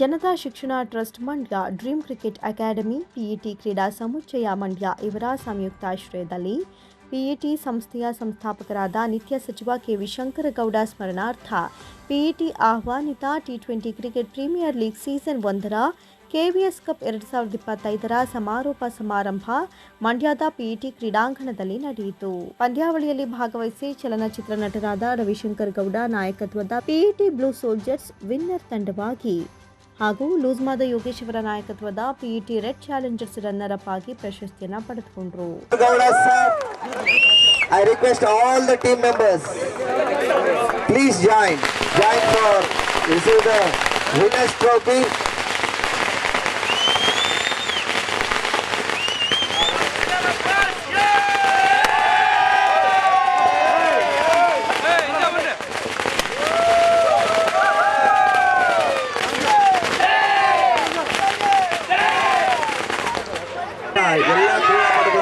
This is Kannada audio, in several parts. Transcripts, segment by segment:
Janata Shikshana trust Mandya dream cricket academy PET ಕ್ರೀಡಾ ಸಮುಚ್ಚಯ ಮಂಡ್ಯ ಇವರ ಸಂಯುಕ್ತಾಶ್ರಯದಲ್ಲಿ ಪಿಇಟಿ ಸಂಸ್ಥೆಯ ಸಂಸ್ಥಾಪಕರಾದ ನಿತ್ಯ ಸಚಿವ ಕೆವಿ ಶಂಕರಗೌಡ ಸ್ಮರಣಾರ್ಥ PET ಆಹ್ವಾನಿತ T twenty cricket premier league season ಒಂದರ ಕೆವಿಎಸ್ ಕಪ್ ಎರಡು ಸಾವಿರದ ಇಪ್ಪತ್ತೈದರ ಸಮಾರೋಪ ಸಮಾರಂಭ ಮಂಡ್ಯದ ಪಿಇಟಿ ಕ್ರೀಡಾಂಗಣದಲ್ಲಿ ನಡೆಯಿತು. ಪಂದ್ಯಾವಳಿಯಲ್ಲಿ ಭಾಗವಹಿಸಿ ಚಲನಚಿತ್ರ ನಟರಾದ ರವಿಶಂಕರ್ ಗೌಡ ನಾಯಕತ್ವದ ಪಿಇಟಿ ಬ್ಲೂ ಸೋಲ್ಜರ್ಸ್ ವಿನ್ನರ್ ತಂಡವಾಗಿ ಹಾಗೂ ಲೂಸ್ಮಾದ ಯೋಗೇಶ್ವರ ನಾಯಕತ್ವದ PET red challengers runner up ಆಗಿ ಪ್ರಶಸ್ತಿಯನ್ನ ಪಡೆದುಕೊಂಡ್ರು. I request all the team members please join join for receive the winners trophy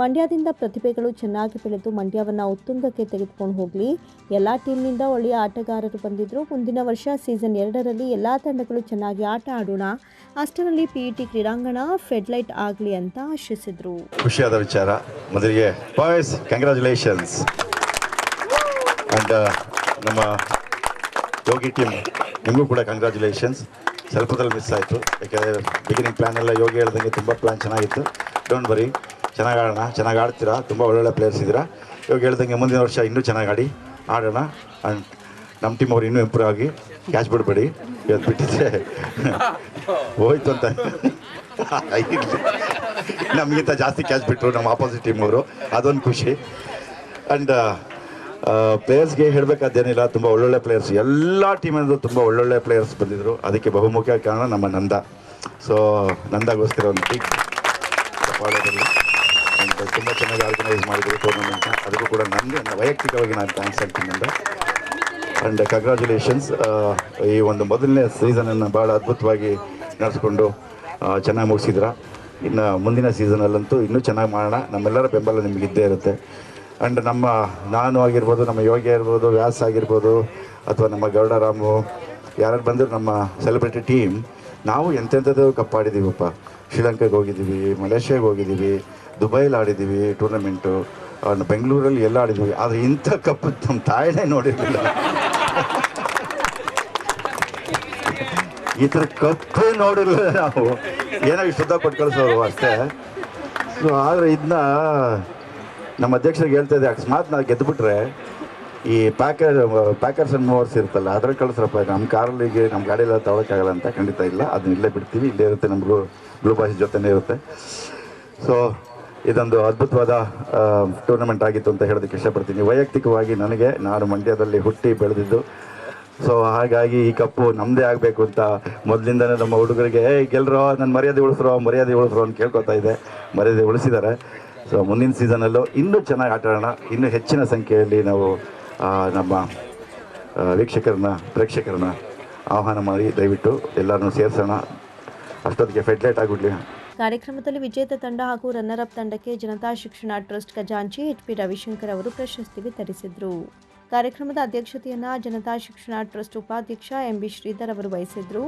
ಮಂಡ್ಯದಿಂದ ಪ್ರತಿಭೆಗಳು ಚೆನ್ನಾಗಿ ಬೆಳೆದು ಮಂಡ್ಯವನ್ನು ಉತ್ತುಂಗಕ್ಕೆ ತೆಗೆದುಕೊಂಡು ಹೋಗಲಿ. ಎಲ್ಲ ಟೀಮ್ನಿಂದ ಒಳ್ಳೆಯ ಆಟಗಾರರು ಬಂದಿದ್ದರು ಮುಂದಿನ ವರ್ಷ ಸೀಸನ್ ಎರಡರಲ್ಲಿ ಎಲ್ಲ ತಂಡಗಳು ಚೆನ್ನಾಗಿ ಆಟ ಆಡೋಣ. ಅಷ್ಟರಲ್ಲಿ ಪಿಇಟಿ ಕ್ರೀಡಾಂಗಣ ಫೆಡ್ಲೈಟ್ ಆಗಲಿ ಅಂತ ಆಶಿಸಿದರು. ಖುಷಿಯಾದ ವಿಚಾರ. ಮೊದಲಿಗೆ ಬಾಯ್ಸ್ ಕಂಗ್ರ್ಯಾಚುಲೇಷನ್ಸ್ ಅಂಡ್ ನಮ್ಮ ಯೋಗಿ ಟೀಮ್ ನಿಮಗೂ ಕೂಡ ಕಂಗ್ರ್ಯಾಚುಲೇಷನ್ಸ್ ಸ್ವಲ್ಪದಲ್ಲಿ ಮಿಸ್ ಆಯಿತು. ಯಾಕೆಂದರೆ ಬಿಗಿನಿಂಗ್ ಪ್ಲ್ಯಾನ್ ಎಲ್ಲ ಯೋಗಿ ಹೇಳ್ದಂಗೆ ತುಂಬ ಪ್ಲ್ಯಾನ್ ಚೆನ್ನಾಗಿತ್ತು. ಡೋಂಟ್ ಬರಿ ಚೆನ್ನಾಗಿ ಆಡೋಣ ಚೆನ್ನಾಗಿ ಆಡ್ತೀರಾ ತುಂಬ ಒಳ್ಳೊಳ್ಳೆ ಪ್ಲೇಯರ್ಸ್ ಇದ್ದೀರಾ? ಇವಾಗ ಹೇಳ್ದಂಗೆ ಮುಂದಿನ ವರ್ಷ ಇನ್ನೂ ಚೆನ್ನಾಗಿ ಆಡಿ ಆಡೋಣ. ಆ್ಯಂಡ್ ನಮ್ಮ ಟೀಮ್ ಅವ್ರು ಇನ್ನೂ ಇಂಪ್ರೂವ್ ಆಗಿ ಕ್ಯಾಚ್ ಬಿಡಬೇಡಿ ಇವತ್ತು ಬಿಟ್ಟಿದ್ರೆ ಹೋಯ್ತು ಅಂತ. ನಮಗಿಂತ ಜಾಸ್ತಿ ಕ್ಯಾಚ್ ಬಿಟ್ಟರು ನಮ್ಮ ಆಪೋಸಿಟ್ ಟೀಮ್ ಅವರು. ಅದೊಂದು ಖುಷಿ. ಆ್ಯಂಡ್ ಪ್ಲೇಯರ್ಸ್ಗೆ ಹೇಳಬೇಕಾದೇನಿಲ್ಲ ತುಂಬ ಒಳ್ಳೊಳ್ಳೆ ಪ್ಲೇಯರ್ಸ್ ಎಲ್ಲ ಟೀಮಿಂದ ತುಂಬ ಒಳ್ಳೊಳ್ಳೆ ಪ್ಲೇಯರ್ಸ್ ಬಂದಿದ್ದರು ಅದಕ್ಕೆ ಬಹುಮುಖ್ಯ ಕಾರಣ ನಮ್ಮ ನಂದ. ಸೊ ನಂದಾಗೋಸ್ಕರ ಒಂದು ಟೀಮ್ ಆ್ಯಂಡ್ ತುಂಬ ಚೆನ್ನಾಗಿ ಆರ್ಗನೈಸ್ ಮಾಡಿದ್ರು ಟೂರ್ನಮೆಂಟ್ನ ಅದಕ್ಕೂ ಕೂಡ ನನಗೆ ವೈಯಕ್ತಿಕವಾಗಿ ನಾನು ಥ್ಯಾಂಕ್ಸ್ ಹೇಳ್ತೀನಿ ಅಂತ ಆ್ಯಂಡ್ ಕಂಗ್ರ್ಯಾಚುಲೇಷನ್ಸ್ ಈ ಒಂದು ಮೊದಲನೇ ಸೀಸನನ್ನು ಭಾಳ ಅದ್ಭುತವಾಗಿ ನಡೆಸ್ಕೊಂಡು ಚೆನ್ನಾಗಿ ಮುಗಿಸಿದ್ರ. ಇನ್ನು ಮುಂದಿನ ಸೀಸನಲ್ಲಂತೂ ಇನ್ನೂ ಚೆನ್ನಾಗಿ ಮಾಡೋಣ. ನಮ್ಮೆಲ್ಲರ ಬೆಂಬಲ ನಿಮಗೆ ಇದ್ದೇ ಇರುತ್ತೆ. ಆ್ಯಂಡ್ ನಮ್ಮ, ನಾನು ಆಗಿರ್ಬೋದು, ನಮ್ಮ ಯೋಗಿ ಆಗಿರ್ಬೋದು, ವ್ಯಾಸ್ ಆಗಿರ್ಬೋದು, ಅಥವಾ ನಮ್ಮ ಗೌಡರಾಮು ಯಾರು ಬಂದರೂ ನಮ್ಮ ಸೆಲೆಬ್ರಿಟಿ ಟೀಮ್ ನಾವು ಎಂತೆಂಥದ್ದು ಕಪ್ಪಾಡಿದ್ದೀವಪ್ಪ ಶ್ರೀಲಂಕಾಗೆ ಹೋಗಿದ್ದೀವಿ, ಮಲೇಷ್ಯಾಗೆ ಹೋಗಿದ್ದೀವಿ, ದುಬೈಲಿ ಆಡಿದ್ದೀವಿ ಟೂರ್ನಮೆಂಟು ಬೆಂಗಳೂರಲ್ಲಿ ಎಲ್ಲ ಆಡಿದ್ದೀವಿ. ಆದರೆ ಇಂಥ ಕಪ್ ನಮ್ಮ ತಾಯಿನೇ ನೋಡಿರಲಿಲ್ಲ. ಈ ಥರ ಕಪ್ಪು ನೋಡಿರಲಿಲ್ಲ ನಾವು. ಏನೋ ಶುದ್ಧ ಕೊಟ್ಟು ಕಳಿಸೋರು ಅಷ್ಟೇ. ಸೊ ಆದರೆ ಇದನ್ನ ನಮ್ಮ ಅಧ್ಯಕ್ಷರಿಗೆ ಹೇಳ್ತಾ ಇದ್ದೆ, ಅಕಸ್ಮಾತ್ ನಾವು ಗೆದ್ದುಬಿಟ್ರೆ ಈ ಪ್ಯಾಕರ್ ಪ್ಯಾಕರ್ಸ್ ಅಂಡ್ ಮೂವರ್ಸ್ ಇರುತ್ತಲ್ಲ, ಅದ್ರಲ್ಲಿ ಕಳಿಸ್ರಪ್ಪ ನಮ್ಮ ಕಾರಲ್ಲಿಗೆ ನಮ್ಮ ಗಾಡಿಯೆಲ್ಲ ತಗೊಳಕ್ಕಾಗಲ್ಲ ಅಂತ ಖಂಡಿತ ಇಲ್ಲ. ಅದನ್ನ ಇಲ್ಲೇ ಬಿಡ್ತೀವಿ, ಇಲ್ಲೇ ಇರುತ್ತೆ ನಮ್ಮ ಬ್ಲೂ ಬ್ಲೂ ಬಾಸ್ ಜೊತೆನೇ ಇರುತ್ತೆ. ಸೊ ಇದೊಂದು ಅದ್ಭುತವಾದ ಟೂರ್ನಮೆಂಟ್ ಆಗಿತ್ತು ಅಂತ ಹೇಳೋದಕ್ಕೆ ಇಷ್ಟಪಡ್ತೀನಿ. ವೈಯಕ್ತಿಕವಾಗಿ ನನಗೆ, ನಾನು ಮಂಡ್ಯದಲ್ಲಿ ಹುಟ್ಟಿ ಬೆಳೆದಿದ್ದು. ಸೊ ಹಾಗಾಗಿ ಈ ಕಪ್ಪು ನಮ್ಮದೇ ಆಗಬೇಕು ಅಂತ ಮೊದಲಿಂದನೇ ನಮ್ಮ ಹುಡುಗರಿಗೆ ಏ ಗೆಲ್ಲರೋ ನನ್ನ ಮರ್ಯಾದೆ ಉಳಿಸ್ರೋ ಮರ್ಯಾದೆ ಉಳಿಸ್ರೋ ಅಂತ ಕೇಳ್ಕೊತಾ ಇದೆ. ಮರ್ಯಾದೆ ಉಳಿಸಿದ್ದಾರೆ. ಸೊ ಮುಂದಿನ ಸೀಸನಲ್ಲೂ ಇನ್ನೂ ಚೆನ್ನಾಗಿ ಆಟಾಡೋಣ. ಇನ್ನೂ ಹೆಚ್ಚಿನ ಸಂಖ್ಯೆಯಲ್ಲಿ ನಾವು ನಮ್ಮ ವೀಕ್ಷಕರನ್ನ, ಪ್ರೇಕ್ಷಕರನ್ನ ಆಹ್ವಾನ ಮಾಡಿ ದಯವಿಟ್ಟು ಎಲ್ಲರನ್ನೂ ಸೇರಿಸೋಣ. ಅಷ್ಟೊತ್ತಿಗೆ ಫೆಡ್ಲೈಟ್ ಆಗಿಬಿಡ್ಲಿ ಕಾರ್ಯಕ್ರಮದಲ್ಲಿ ವಿಜೇತ ತಂಡ ಹಾಗೂ ರನ್ನರ್ ಅಪ್ ತಂಡಕ್ಕೆ ಜನತಾ ಶಿಕ್ಷಣ ಟ್ರಸ್ಟ್ ಖಜಾಂಚಿ ಎಚ್ ಪಿ ರವಿಶಂಕರ್ ಅವರು ಪ್ರಶಸ್ತಿ ವಿತರಿಸಿದರು. ಕಾರ್ಯಕ್ರಮದ ಅಧ್ಯಕ್ಷತೆಯನ್ನ ಜನತಾ ಶಿಕ್ಷಣ ಟ್ರಸ್ಟ್ ಉಪಾಧ್ಯಕ್ಷ ಎಂ ಬಿ ಶ್ರೀಧರ್ ಅವರು ವಹಿಸಿದ್ರು.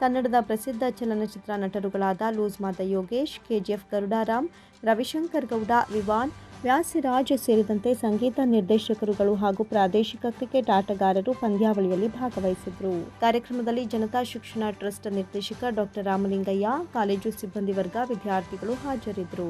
ಕನ್ನಡದ ಪ್ರಸಿದ್ಧ ಚಲನಚಿತ್ರ ನಟರುಗಳಾದ ಲೂಸ್ ಮಾತ ಯೋಗೇಶ್ ಕೆಜಿಎಫ್ ಗರುಡಾರಾಮ್, ರವಿಶಂಕರ್ ಗೌಡ, ವಿವಾನ್ ವ್ಯಾಸಿರಾಜ್ ಸೇರಿದಂತೆ ಸಂಗೀತ ನಿರ್ದೇಶಕರುಗಳು ಹಾಗೂ ಪ್ರಾದೇಶಿಕ ಕ್ರಿಕೆಟ್ ಆಟಗಾರರು ಪಂದ್ಯಾವಳಿಯಲ್ಲಿ ಭಾಗವಹಿಸಿದ್ರು. ಕಾರ್ಯಕ್ರಮದಲ್ಲಿ ಜನತಾ ಶಿಕ್ಷಣ ಟ್ರಸ್ಟ್ ನಿರ್ದೇಶಕ ಡಾಕ್ಟರ್ ರಾಮಲಿಂಗಯ್ಯ, ಕಾಲೇಜು ಸಿಬ್ಬಂದಿ ವರ್ಗ ವಿದ್ಯಾರ್ಥಿಗಳು ಹಾಜರಿದ್ದರು